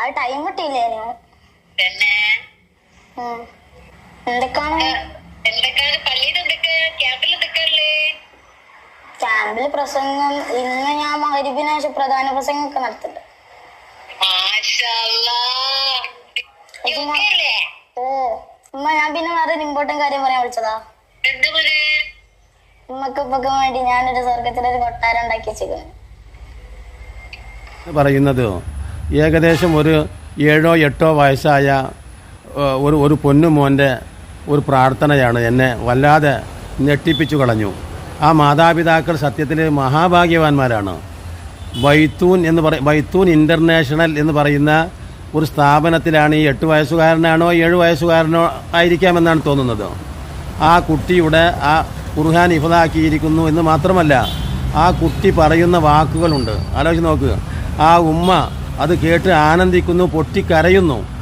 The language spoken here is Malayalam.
അത് ടൈം കിട്ടിയില്ലേ. എന്തൊക്കെയാണ് എന്തൊക്കെയാണ് പള്ളിയിൽ എന്തൊക്കെ? ക്യാമ്പിൽ എന്തൊക്കെയല്ലേ ക്യാമ്പിൽ പ്രസംഗം. ഇന്ന് ഞാൻ മകരിപ്പിന് ശേഷം പ്രധാന പ്രസംഗമൊക്കെ നടത്തുന്നുണ്ട്. മാഷല്ലാ. യോഗ്യല്ലേ ഓ ഉമ്മ ഞാൻ പിന്നെ വേറെ ഇമ്പോർട്ടന്റ് കാര്യം പറയാൻ വിളിച്ചതാ. ഉമ്മക്ക് ഉപ്പക്ക് വേണ്ടി ഞാനൊരു സ്വർഗത്തിലൊരു കൊട്ടാരം ഉണ്ടാക്കി വെച്ചിരിക്കുന്നു പറയുന്നത് ഏകദേശം ഒരു ഏഴോ എട്ടോ വയസ്സായ ഒരു ഒരു പൊന്നുമോന്റെ ഒരു പ്രാർത്ഥനയാണ് എന്നെ വല്ലാതെ ഞെട്ടിപ്പിച്ചു കളഞ്ഞു. ആ മാതാപിതാക്കൾ സത്യത്തിൽ മഹാഭാഗ്യവാന്മാരാണ്. ബൈത്തൂൻ എന്ന് പറ ബൈത്തൂൻ ഇന്റർനാഷണൽ എന്ന് പറയുന്ന ഒരു സ്ഥാപനത്തിലാണ് ഈ എട്ട് വയസ്സുകാരനാണോ ഏഴ് വയസ്സുകാരനോ ആയിരിക്കാമെന്നാണ് തോന്നുന്നത്. ആ കുട്ടിയുടെ ആ ഖുർഹാൻ ഇഫതാക്കിയിരിക്കുന്നു എന്ന് മാത്രമല്ല ആ കുട്ടി പറയുന്ന വാക്കുകളുണ്ട്. ആലോചിച്ച് നോക്കുക ആ ഉമ്മ അത് കേട്ട് ആനന്ദിക്കുന്നു പൊട്ടിക്കരയുന്നു.